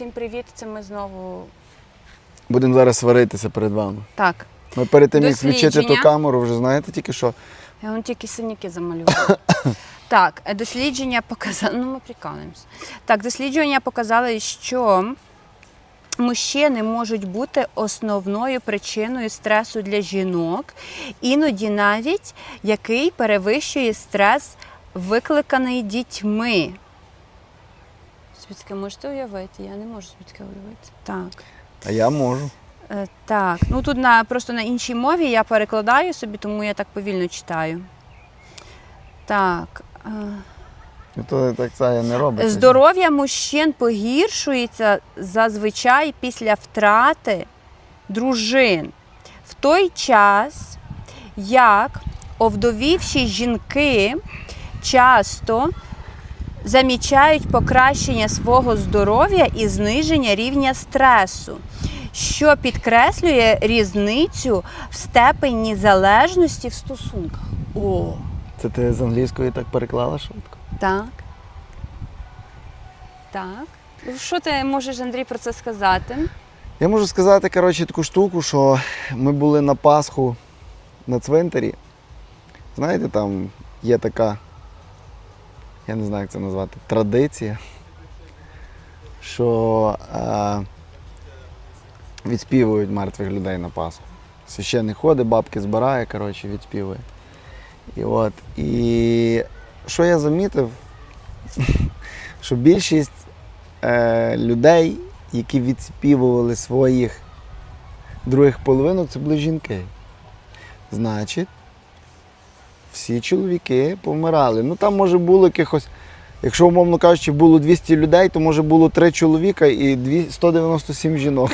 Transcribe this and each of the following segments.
всім привіт. Це ми знову. Будемо зараз сваритися перед вами. Так. Ми перед тим, як включити ту камеру, вже знаєте тільки що. Я вон тільки синяки замалювала. Так, е, дослідження показали. Ну, ми прикалуємось. Так, дослідження показали, що мужчини можуть бути основною причиною стресу для жінок, іноді навіть який перевищує стрес, викликаний дітьми. Свідки, можете уявити? Я не можу свідки уявити. Так. А я можу. Е, Так, ну тут на просто на іншій мові я перекладаю собі, тому я так повільно читаю. Так. е, Ну, То так це не робить. Здоров'я мужчин погіршується зазвичай після втрати дружин. В той час, як овдовівші жінки часто замічають покращення свого здоров'я і зниження рівня стресу, що підкреслює різницю в степені залежності в стосунках. О, Це ти з англійської так переклала швидко? так. Так. Що ти можеш, Андрій, про це сказати? Я можу сказати, коротше, таку штуку, що ми були на Пасху на цвинтарі. Знаєте, там є така, я не знаю, як це назвати, традиція, що е, відспівують мертвих людей на Пасху. Священник ходить, бабки збирає, коротше, відспівує. І от. І що я замітив, що більшість е, людей, які відспівували своїх других половинок, це були жінки. Значить, всі чоловіки помирали. Ну там може було якихось, якщо, умовно кажучи, було 200 людей, то може було 3 чоловіка і дві- 197 жінок.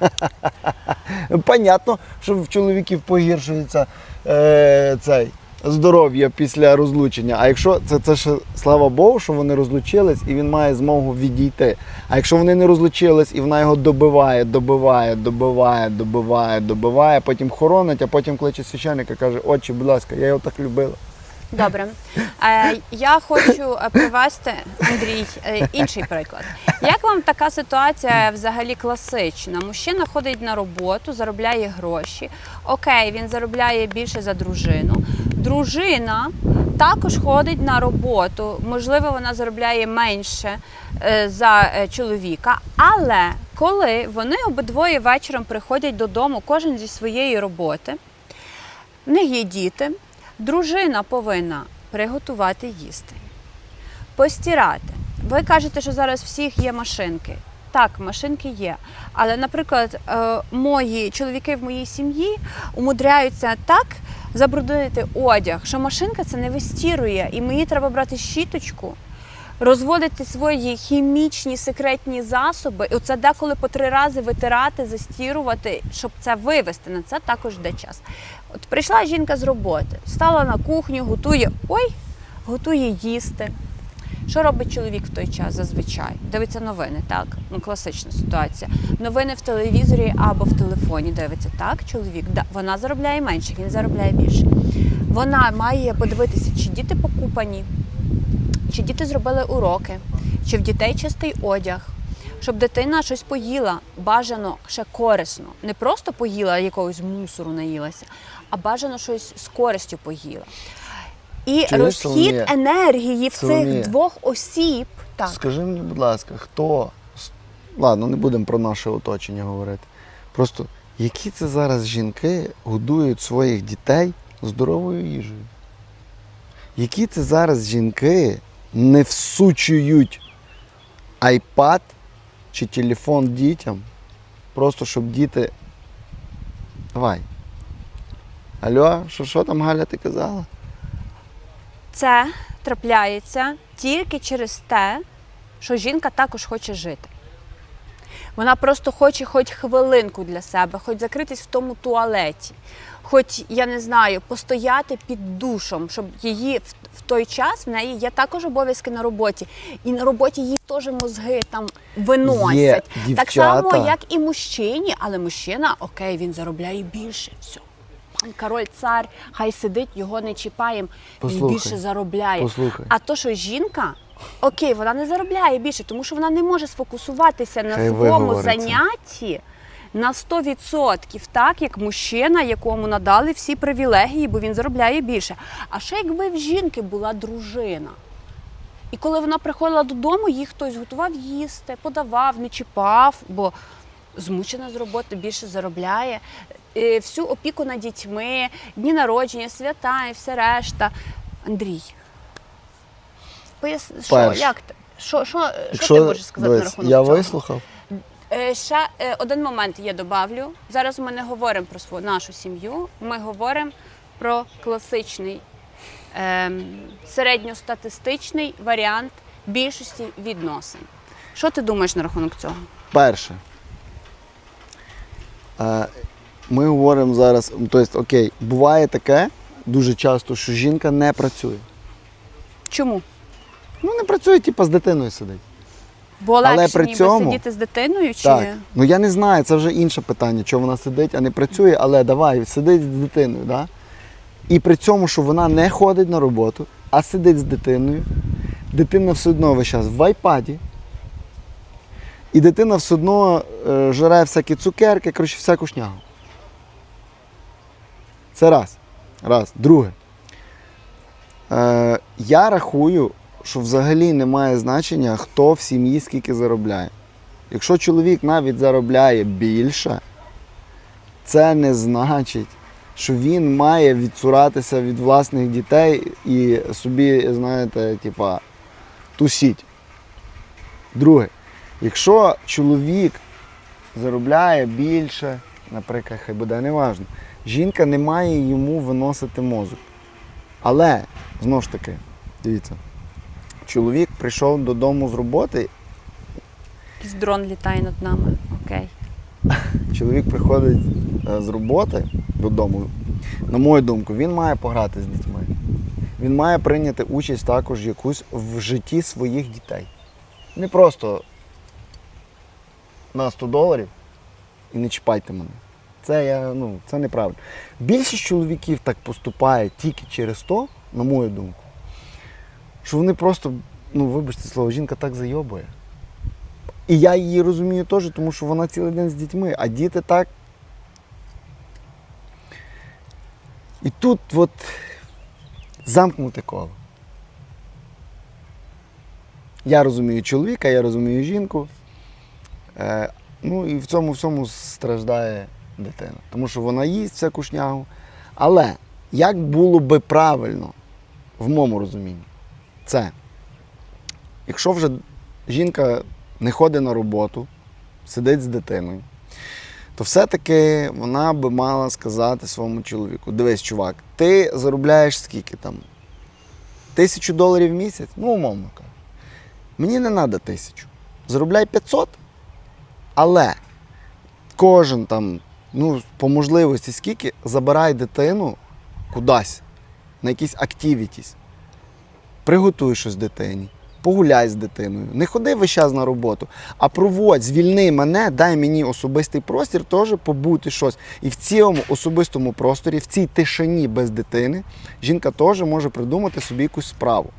Понятно, що в чоловіків погіршується е, цей, здоров'я після розлучення. А якщо це, це ще слава Богу, що вони розлучились і він має змогу відійти. А якщо вони не розлучились і вона його добиває, добиває, добиває, добиває, добиває, потім хоронить, а потім кличе священника каже, отче, будь ласка, я його так любила. Добре. Е, я хочу е, привести, Андрій, е, інший приклад. Як вам така ситуація взагалі класична? Мужчина ходить на роботу, заробляє гроші. Окей, він заробляє більше за дружину. Дружина також ходить на роботу. Можливо, вона заробляє менше е, за е, чоловіка. Але коли вони обидвоє вечором приходять додому, кожен зі своєї роботи, в них є діти. Дружина повинна приготувати їсти, постирати. Ви кажете, що зараз всіх є машинки. Так, машинки є. Але, наприклад, е, мої чоловіки в моїй сім'ї умудряються так забруднити одяг, що машинка це не вистірує, і мені треба брати щіточку, розводити свої хімічні секретні засоби, і оце деколи по три рази витирати, застірувати, щоб це вивести. На це також йде час. От прийшла жінка з роботи, стала на кухню, готує ой, готує їсти. Що робить чоловік в той час зазвичай? Дивиться новини, так? Ну, класична ситуація. Новини в телевізорі або в телефоні дивиться, так, чоловік. Да, вона заробляє менше, він заробляє більше. Вона має подивитися, чи діти покупані, чи діти зробили уроки, чи в дітей чистий одяг, щоб дитина щось поїла, бажано ще корисно. Не просто поїла якогось мусору наїлася, а бажано щось з користю поїла. І Чуєш, розхід Соломія? енергії в Соломія? цих двох осіб. Так, Скажи мені, будь ласка, хто. Ладно, не будемо про наше оточення говорити. Просто які це зараз жінки годують своїх дітей здоровою їжею? Які це зараз жінки не всучують айпад чи телефон дітям, просто щоб діти. Давай. Алло, що, що там Галя ти казала? Це трапляється тільки через те, що жінка також хоче жити. Вона просто хоче хоч хвилинку для себе, хоч закритись в тому туалеті, хоч, я не знаю, постояти під душом, щоб її в, той час в неї є також обов'язки на роботі. І на роботі їй теж мозги там виносять. Є так само, як і мужчині, але мужчина, окей, він заробляє більше. Все. Король цар, хай сидить, його не чіпаємо. Він Послухай, більше заробляє. послухай. А то, що жінка окей, вона не заробляє більше, тому що вона не може сфокусуватися на Хай своєму виговориться. занятті на 100%, так як мужчина, якому надали всі привілегії, бо він заробляє більше. А ще якби в жінки була дружина. І коли вона приходила додому, їй хтось готував їсти, подавав, не чіпав, бо змучена з роботи більше заробляє. Е, Всю опіку над дітьми, дні народження, свята і все решта. Андрій, поясни, що, як ти? Що, що, що ти можеш сказати на дивись, рахунок я цього? вислухав. Е, Ще е, один момент я добавлю. Зараз ми не говоримо про свою нашу сім'ю. Ми говоримо про класичний ем, середньостатистичний варіант більшості відносин. Що ти думаєш на рахунок цього? Перше. Ми говоримо зараз, тобто, окей, буває таке дуже часто, що жінка не працює. Чому? Ну, не працює, типу, з дитиною сидить. Бо Але легше при ніби цьому- сидіти з дитиною чи Так. Ну я не знаю, це вже інше питання, чого вона сидить, а не працює, але давай, сидить з дитиною, да? І при цьому, що вона не ходить на роботу, а сидить з дитиною, дитина все одно весь час в айпаді. І дитина все одно е, жере всякі цукерки, коротше, всяку шнягу. Це раз. Раз. Друге. Е, я рахую, що взагалі немає значення, хто в сім'ї скільки заробляє. Якщо чоловік навіть заробляє більше, це не значить, що він має відсуратися від власних дітей і собі, знаєте, типа, тусіть. Друге, якщо чоловік заробляє більше, наприклад, хай буде неважно, жінка не має йому виносити мозок. Але, знову ж таки, дивіться, чоловік прийшов додому з роботи якийсь дрон літає над нами? Окей. чоловік приходить е, з роботи додому, на мою думку, він має пограти з дітьми. Він має прийняти участь також якусь в житті своїх дітей. Не просто на 100 доларів і не чіпайте мене. Це, я, ну, це неправильно. Більшість чоловіків так поступає тільки через то, на мою думку, що вони просто, ну вибачте слово, жінка так зайобує. І я її розумію теж, тому що вона цілий день з дітьми, а діти так. І тут от замкнуте коло. Я розумію чоловіка, я розумію жінку. Е, ну і в цьому всьому страждає дитина. Тому що вона їсть всяку шнягу. Але як було би правильно, в моєму розумінні, це, якщо вже жінка не ходить на роботу, сидить з дитиною, то все-таки вона би мала сказати своєму чоловіку: дивись, чувак, ти заробляєш скільки там? Тисячу доларів в місяць? Ну, умовно кажу. Мені не треба тисячу. Заробляй 500, але кожен там, ну, по можливості скільки, забирай дитину кудись, на якісь активітіс. Приготуй щось дитині, погуляй з дитиною. Не ходи весь час на роботу, а проводь, звільни мене, дай мені особистий простір теж побути щось. І в цьому особистому просторі, в цій тишині без дитини, жінка теж може придумати собі якусь справу.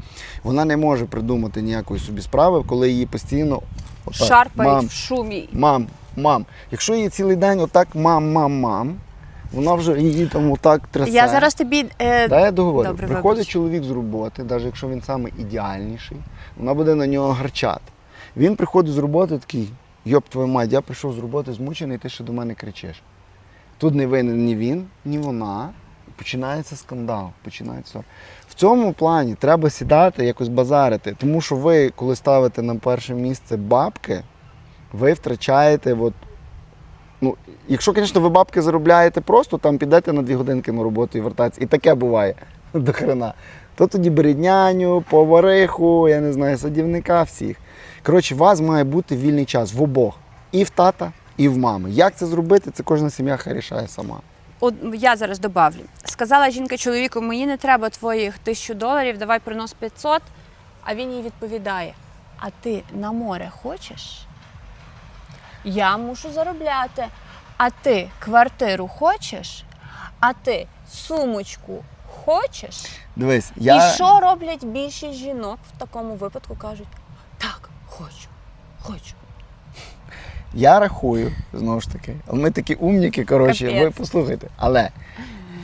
Вона не може придумати ніякої собі справи, коли її постійно отак, Шарпають мам, в шумі. мам, мам. Якщо її цілий день отак мам, мам, мам, вона вже її там отак трясе. Я зараз тобі. Е, Та я договорю. Добре, Приходить вибач. чоловік з роботи, навіть якщо він саме ідеальніший, вона буде на нього гарчати. Він приходить з роботи такий, йоп твою мать, я прийшов з роботи змучений, ти ще до мене кричиш. Тут не винен ні він, ні вона. Починається скандал, починається. ссора. В цьому плані треба сідати, якось базарити. Тому що ви, коли ставите на перше місце бабки, ви втрачаєте от, Ну, якщо, звісно, ви бабки заробляєте просто, там підете на дві годинки на роботу і вертатися. І таке буває до хрена. То тоді беріть няню, повариху, я не знаю, садівника всіх. Коротше, у вас має бути вільний час в обох. І в тата, і в мами. Як це зробити, це кожна сім'я хай рішає сама. От я зараз добавлю. Сказала жінка чоловіку, мені не треба твоїх тисячу доларів, давай принос 500. А він їй відповідає: А ти на море хочеш? Я мушу заробляти. А ти квартиру хочеш? А ти сумочку хочеш? Дивись, я І що роблять більшість жінок в такому випадку? Кажуть, так, хочу, хочу. Я рахую, знову ж таки, але ми такі умніки, коротше, ви послухайте. Але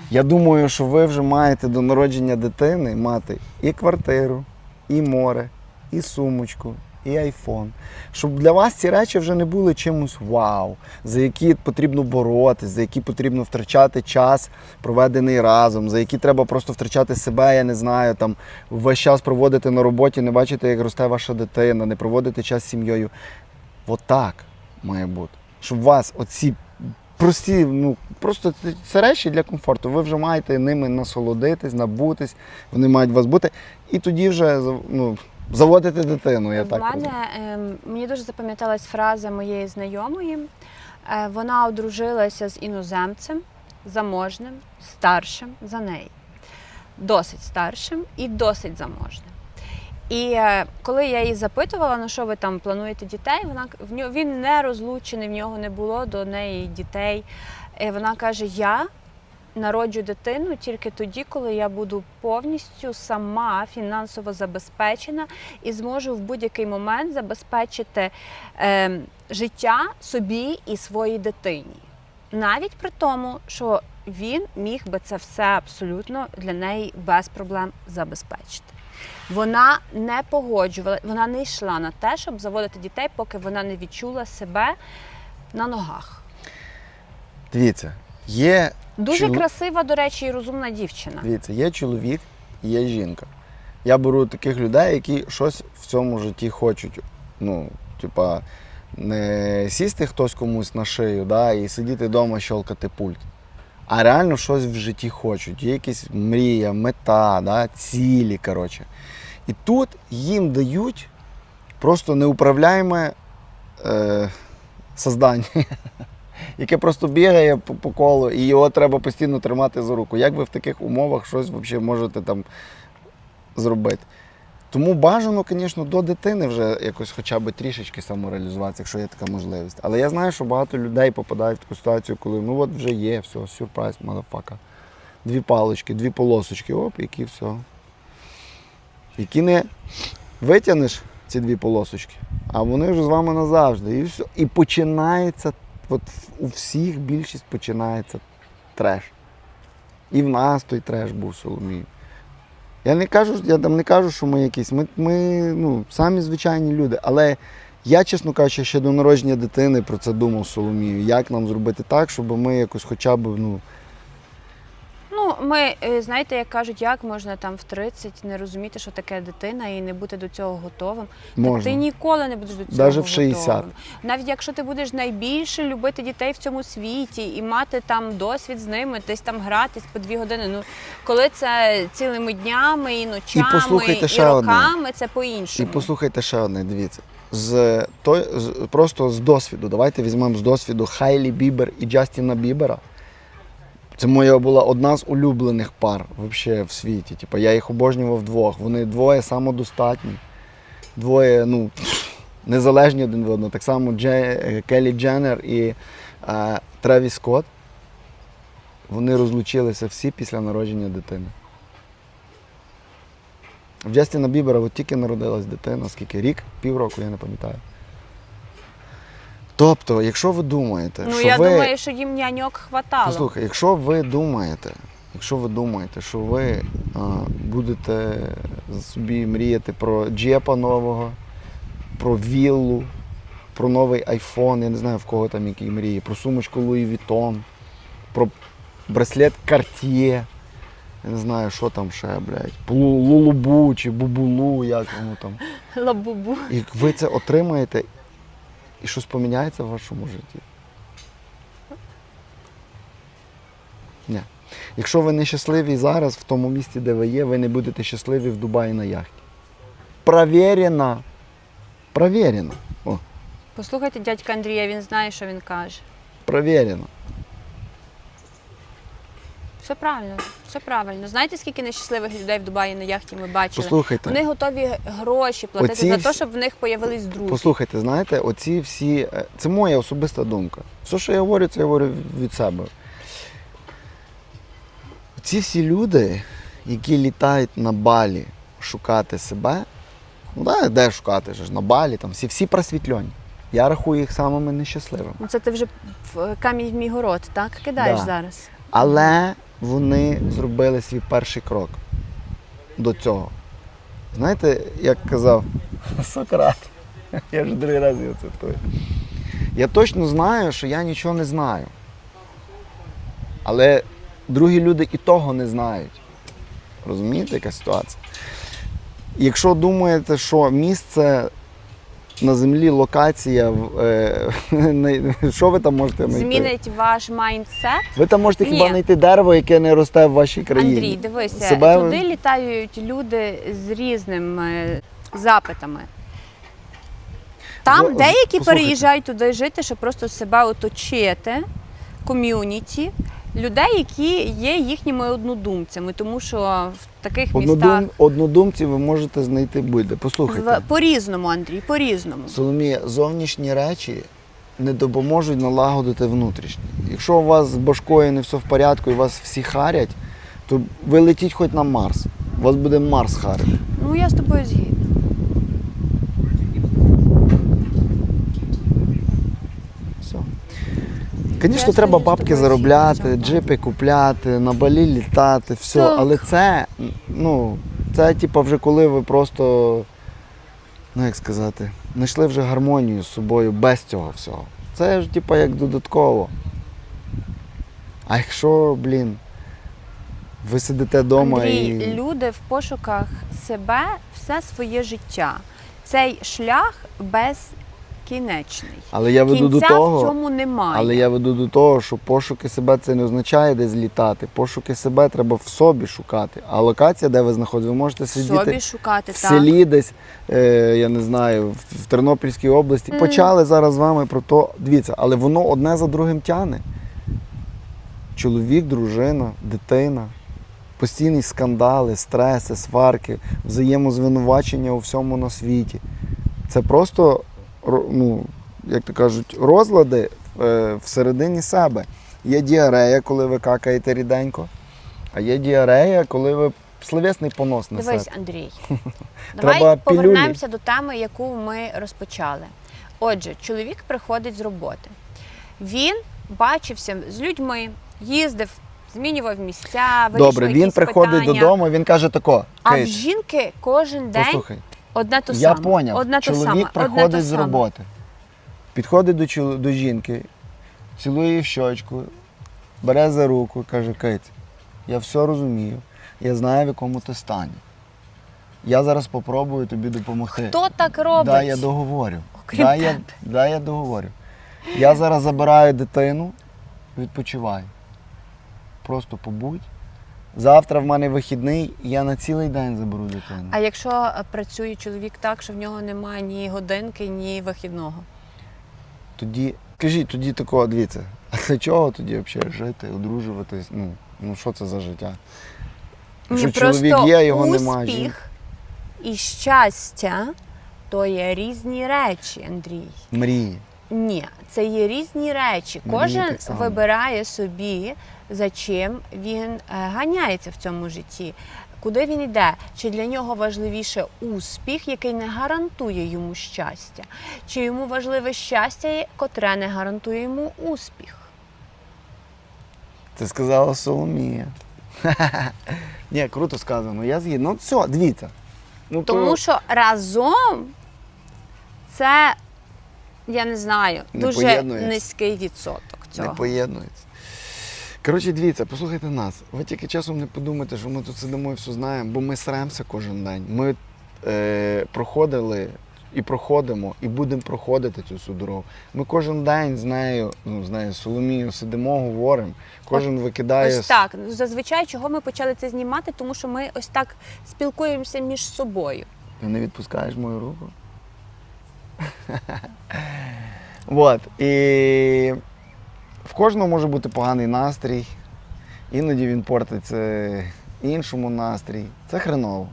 я думаю, що ви вже маєте до народження дитини мати і квартиру, і море, і сумочку, і айфон. Щоб для вас ці речі вже не були чимось вау, за які потрібно боротись, за які потрібно втрачати час, проведений разом, за які треба просто втрачати себе, я не знаю, там весь час проводити на роботі, не бачити, як росте ваша дитина, не проводити час з сім'єю. Отак має бути. Щоб вас оці прості, ну просто це речі для комфорту. Ви вже маєте ними насолодитись, набутись, вони мають у вас бути. І тоді вже ну, заводити дитину, я В так мене розумію. ем, мені дуже запам'яталась фраза моєї знайомої. Е, вона одружилася з іноземцем, заможним, старшим за неї. Досить старшим і досить заможним. І е, коли я її запитувала, ну що ви там плануєте дітей, вона він не розлучений, в нього не було до неї дітей. І вона каже: Я народжу дитину тільки тоді, коли я буду повністю сама фінансово забезпечена і зможу в будь-який момент забезпечити е, життя собі і своїй дитині. Навіть при тому, що він міг би це все абсолютно для неї без проблем забезпечити. Вона не погоджувала, вона не йшла на те, щоб заводити дітей, поки вона не відчула себе на ногах. Дивіться, є, Дуже Чоло- красива, до речі, і розумна дівчина. дивіться, є чоловік і є жінка. Я беру таких людей, які щось в цьому житті хочуть. Ну, типа, не сісти хтось комусь на шию, да, і сидіти вдома, щелкати пульт. А реально щось в житті хочуть. Є якась мрія, мета, да, цілі. Коротше. І тут їм дають просто неуправляєме е, создання, яке просто бігає по, по колу, і його треба постійно тримати за руку. Як ви в таких умовах щось взагалі можете там зробити? Тому бажано, звісно, до дитини вже якось хоча б трішечки самореалізуватися, якщо є така можливість. Але я знаю, що багато людей попадають в таку ситуацію, коли ну от вже є, все, сюрприз, мадафака. Дві палочки, дві полосочки, оп, які все. Які не витягнеш ці дві полосочки, а вони вже з вами назавжди. І все. І починається, от у всіх більшість починається треш. І в нас той треш був Соломію. Я не кажу, я там не кажу, що ми якісь. Ми, ми ну, самі звичайні люди. Але я, чесно кажучи, ще до народження дитини про це думав Соломію. Як нам зробити так, щоб ми якось хоча б, ну, Ну, ми е, знаєте, як кажуть, як можна там в 30 не розуміти, що таке дитина, і не бути до цього готовим. Так ти ніколи не будеш до цього Даже в 60. готовим. Навіть якщо ти будеш найбільше любити дітей в цьому світі і мати там досвід з ними, десь там гратись по дві години. Ну коли це цілими днями і ночами, послухайте і ще одне. це по-іншому. І послухайте ще одне, дивіться. З, той, з, просто з досвіду. Давайте візьмемо з досвіду Хайлі Бібер і Джастіна Бібера. Це моя була одна з улюблених пар вообще в світі. Типа, я їх обожнював двох. Вони двоє самодостатні, двоє ну, незалежні один від одного. Так само Дже, Келі Дженнер і е, Тревіс Скотт. Вони розлучилися всі після народження дитини. В Джастіна Бібера от тільки народилась дитина, скільки рік, півроку, я не пам'ятаю. Тобто, якщо ви думаєте, ну що я ви. думаю, що їм няньок хватало. Послухай, якщо ви думаєте, якщо ви думаєте, що ви а, будете собі мріяти про джепа нового, про віллу, про новий айфон, я не знаю в кого там які мрії, про сумочку Louis Vuitton, про браслет Cartier, я не знаю, що там ще, блядь, Лулубу чи Бубулу, як воно там. Лабубу. І ви це отримаєте, і щось поміняється в вашому житті. Ні. Якщо ви не щасливі зараз в тому місці, де ви є, ви не будете щасливі в Дубаї на яхті. Провірено. Провірено. О, Послухайте дядька Андрія, він знає, що він каже. провірено. Все правильно, все правильно. Знаєте, скільки нещасливих людей в Дубаї на яхті ми бачили? Послухайте. Вони готові гроші платити Оці за те, щоб в них появились друзі. Послухайте, знаєте, оці всі. е, Це моя особиста думка. Все, що я говорю, це я говорю від себе. Ці всі люди, які літають на балі шукати себе, ну да, де шукати ж на балі, там всі, всі просвітлені. Я рахую їх самими нещасливими. Ну, Це ти вже в камінь в мій город, так? Кидаєш Да. зараз. Але вони зробили свій перший крок до цього. Знаєте, як казав Сократ, я вже другий раз його цитую. Я точно знаю, що я нічого не знаю. Але другі люди і того не знають. Розумієте, яка ситуація? Якщо думаєте, що місце на землі, локація, е, що ви там можете знайти? Змінить ваш майндсет. Ви там можете хіба Ні. знайти дерево, яке не росте в вашій країні. Андрій, дивися, Себе туди літають люди з різними запитами. Там з- деякі послухайте. переїжджають туди жити, щоб просто себе оточити, ком'юніті, людей, які є їхніми однодумцями, тому що в таких містах Однодум, однодумців ви можете знайти будь-де. Послухайте, в, по-різному, Андрій, по-різному. Соломія, зовнішні речі не допоможуть налагодити внутрішні. Якщо у вас з башкою не все в порядку і вас всі харять, то ви летіть хоч на Марс. Вас буде Марс харити. Ну я з тобою згідна. Все. Звісно, треба бабки заробляти, джипи купляти, на балі літати, все. Так. Але це, ну, це типу, вже коли ви просто, ну як сказати, знайшли вже гармонію з собою без цього всього. Це ж типу як додатково. А якщо, блін, ви сидите вдома Андрій, і. люди в пошуках себе все своє життя. Цей шлях безкінечний. Але я веду Кінця до того. в цьому немає. Але я веду до того, що пошуки себе це не означає десь літати. Пошуки себе треба в собі шукати. А локація, де ви знаходитесь, ви можете сидіти собі шукати в так. селі десь, е, я не знаю, в, в Тернопільській області. Мгм. Почали зараз з вами про то. Дивіться, але воно одне за другим тяне. Чоловік, дружина, дитина, постійні скандали, стреси, сварки, взаємозвинувачення у всьому на світі. Це просто, ро- ну, як то кажуть, розлади е, всередині себе. Є діарея, коли ви какаєте ріденько, а є діарея, коли ви словесний понос несете. Дивись, Андрій. Давай повернемося до теми, яку ми розпочали. Отже, чоловік приходить з роботи. Він бачився з людьми, їздив, змінював місця, вирішував Добре, він якісь приходить питання. додому, він каже тако. А в «Кейт, жінки кожен день послухай, одне то я саме. поняв, Одне то чоловік саме. одне приходить то з саме. роботи, підходить до, чол- до жінки, цілує її в щочку, бере за руку, каже, Кейт, я все розумію, я знаю, в якому ти стані. Я зараз спробую тобі допомогти. Хто так робить? Дай я договорю. Окрім Дай я, тебе. дай я договорю. Я зараз забираю дитину, відпочивай. Просто побудь. Завтра в мене вихідний, я на цілий день заберу дитину. А якщо е, працює чоловік так, що в нього немає ні годинки, ні вихідного? Тоді, кажіть, тоді такого, дивіться, а для чого тоді взагалі жити, одружуватись? Ну, ну що це за життя? Якщо Ні, чоловік є, його немає. Успіх і щастя то є різні речі, Андрій. Мрії. Ні, це є різні речі. Кожен так само. вибирає собі, за чим він е, ганяється в цьому житті. Куди він йде? Чи для нього важливіше успіх, який не гарантує йому щастя? Чи йому важливе щастя, котре не гарантує йому успіх? Це сказала Соломія. Ні, круто сказано, я згідно. Ну все, дивіться. Ну, то- Тому що разом це, я не знаю, Не дуже поєднується. низький відсоток цього. не поєднується. Коротше, дивіться, послухайте нас. Ви тільки часом не подумайте, що ми тут сидимо і все знаємо, бо ми сремося кожен день. Ми е, проходили і проходимо, і будемо проходити цю всю дорогу. Ми кожен день з нею, ну, з нею, з Соломією сидимо, говоримо. Кожен викидає. Ось так. Зазвичай, чого ми почали це знімати, тому що ми ось так спілкуємося між собою. Ти не відпускаєш мою руку. От. І в кожного може бути поганий настрій. Іноді він портиться іншому настрій. Це хреново.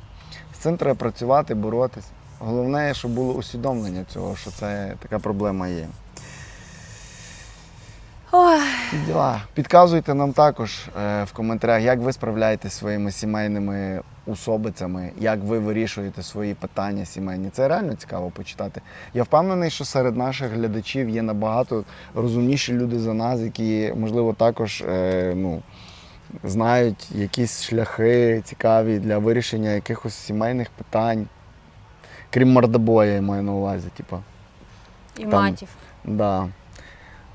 З цим треба працювати, боротись. Головне, щоб було усвідомлення цього, що це така проблема є. Ой, діла. Підказуйте нам також е, в коментарях, як ви справляєтесь зі своїми сімейними особицями, як ви вирішуєте свої питання сімейні. Це реально цікаво почитати. Я впевнений, що серед наших глядачів є набагато розумніші люди за нас, які, можливо, також е, ну, знають якісь шляхи цікаві для вирішення якихось сімейних питань. Крім мордобоя, я маю на увазі. Типу. І Там. матів. Да.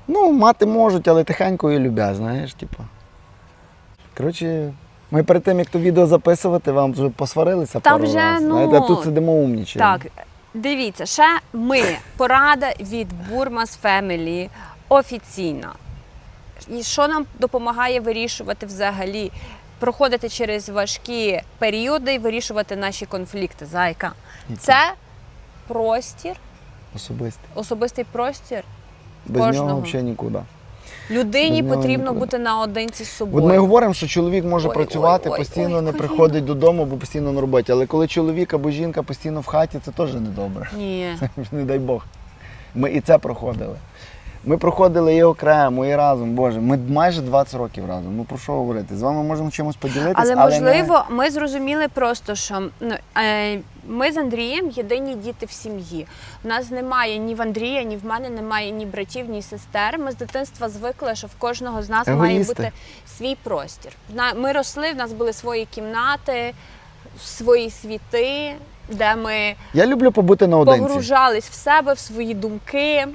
Ну, мати можуть, але тихенько і любя, знаєш, типу. Коротше, ми перед тим, як то відео записувати, вам вже посварилися Та пару вже, раз. ну, знаєте, а тут сидимо умнічаємо. Так, дивіться, ще ми. Порада від Burmas Family офіційна. І що нам допомагає вирішувати взагалі? Проходити через важкі періоди і вирішувати наші конфлікти. Зайка. Це простір, Особисто. особистий простір. Без Кожного. нього взагалі нікуди. Людині Без нього потрібно нікуди. бути наодинці з собою. От ми говоримо, що чоловік може Ой, працювати, ой, ой, постійно ой, не коліна. приходить додому, бо постійно на роботі. Але коли чоловік або жінка постійно в хаті, це теж недобре. Ні. Не дай Бог. Ми і це проходили. Ми проходили і окремо, і разом. Боже, ми майже 20 років разом. Ну про що говорити? З вами можемо чимось поділитися, Але але, можливо, ми зрозуміли просто, що ну, е, ми з Андрієм єдині діти в сім'ї. У нас немає ні в Андрія, ні в мене немає ні братів, ні сестер. Ми з дитинства звикли, що в кожного з нас має бути свій простір. На- Ми росли, в нас були свої кімнати, свої світи, де ми я люблю побути наодинці. погружались в себе, в свої думки.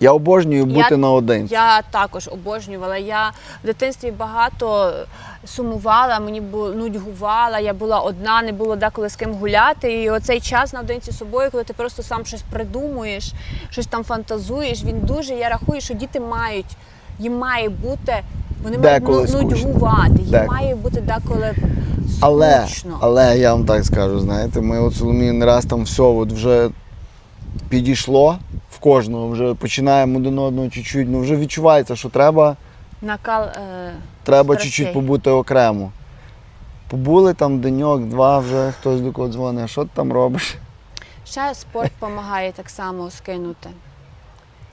Я обожнюю бути Я- наодинці. Я також обожнювала. Я в дитинстві багато сумувала, мені було нудьгувала. Я була одна, не було деколи з ким гуляти. І оцей час наодинці з собою, коли ти просто сам щось придумуєш, щось там фантазуєш. Він дуже. Я рахую, що діти мають, їм має бути. Вони Деколи мають ну- скучно. нудьгувати, їм Деколи. має бути деколи Але, але я вам так скажу, знаєте, ми от Соломію не раз там все от вже підійшло в кожного, вже починаємо один одного чуть-чуть, ну вже відчувається, що треба, Накал е, треба Страстей. чуть-чуть побути окремо. Побули там деньок, два вже хтось до кого дзвонить, а що ти там робиш? ще спорт допомагає так само скинути.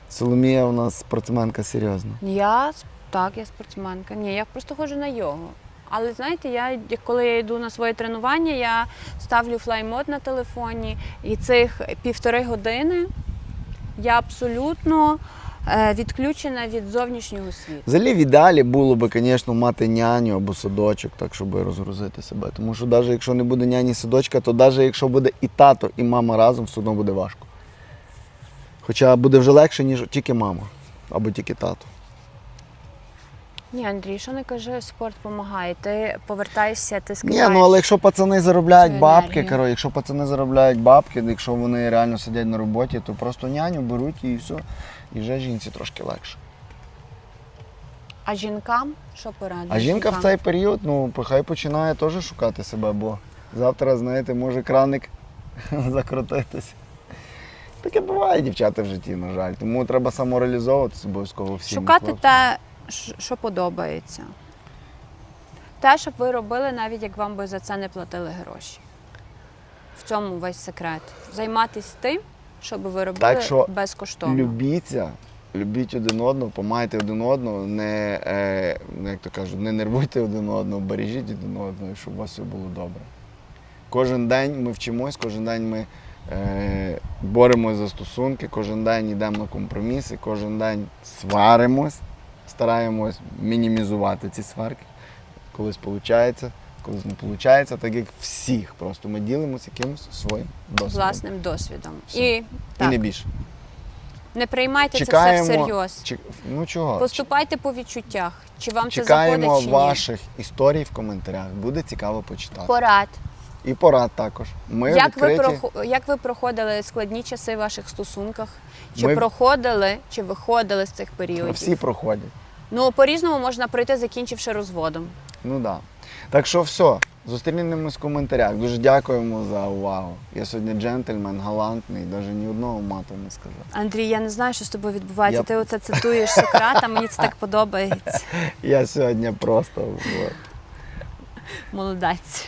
Соломія у нас спортсменка серйозна. Я с- так, я спортсменка. Ні, я просто ходжу на йогу. Але знаєте, я коли я йду на своє тренування, я ставлю флаймод на телефоні, і цих півтори години я абсолютно е, відключена від зовнішнього світу. Взагалі в ідеалі було би, звісно, мати няню або садочок, так, щоб розгрузити себе. Тому що навіть якщо не буде няні садочка, то навіть якщо буде і тато, і мама разом, все одно буде важко. Хоча буде вже легше, ніж тільки мама або тільки тато. Ні, Андрій, що не кажи, спорт допомагає. Ти повертаєшся, ти Ні, скидаєш. ну але якщо пацани заробляють бабки, коротше, якщо пацани заробляють бабки, якщо вони реально сидять на роботі, то просто няню беруть і все. І вже жінці трошки легше. А жінкам що порадиш? А жінка в цей період, ну, хай починає теж шукати себе, бо завтра, знаєте, може краник закрутитися. Таке буває, дівчата в житті, на жаль. Тому треба самореалізовуватися обов'язково всім. Шукати те, що подобається. Те, щоб ви робили, навіть як вам би за це не платили гроші. В цьому весь секрет. Займатися тим, щоб ви робили Так що безкоштовно. Любіться, любіть один одного, помайте один одного, не, е, ну, як то кажуть, не нервуйте один одного, бережіть один одного, щоб у вас все було добре. Кожен день ми вчимось, кожен день ми е, боремось за стосунки, кожен день йдемо на компроміси, кожен день сваримось, стараємось мінімізувати ці сварки. Колись виходить, колись не виходить, так як всіх. Просто ми ділимося якимось своїм досвідом. власним досвідом. Все. І І так, не не, більше. приймайте Чекаємо, це все всерйоз. Чек- Ну чого? Поступайте по відчуттях. Чи вам це заходить чи ні. ваших історій в коментарях. Буде цікаво почитати. Порад. І порад також. Ми Як ви, відкриті. як ви проходили складні часи в ваших стосунках? Чи Ми- проходили, чи виходили з цих періодів? Всі проходять. Ну, по-різному можна пройти, закінчивши розводом. Ну так. Да. Так що все. Зустрінемось в коментарях. Дуже дякуємо за увагу. Я сьогодні джентльмен, галантний, навіть ні одного мату не сказав. Андрій, я не знаю, що з тобою відбувається. Я- Ти оце цитуєш Сократа, мені це так подобається. Я сьогодні просто. Молодець.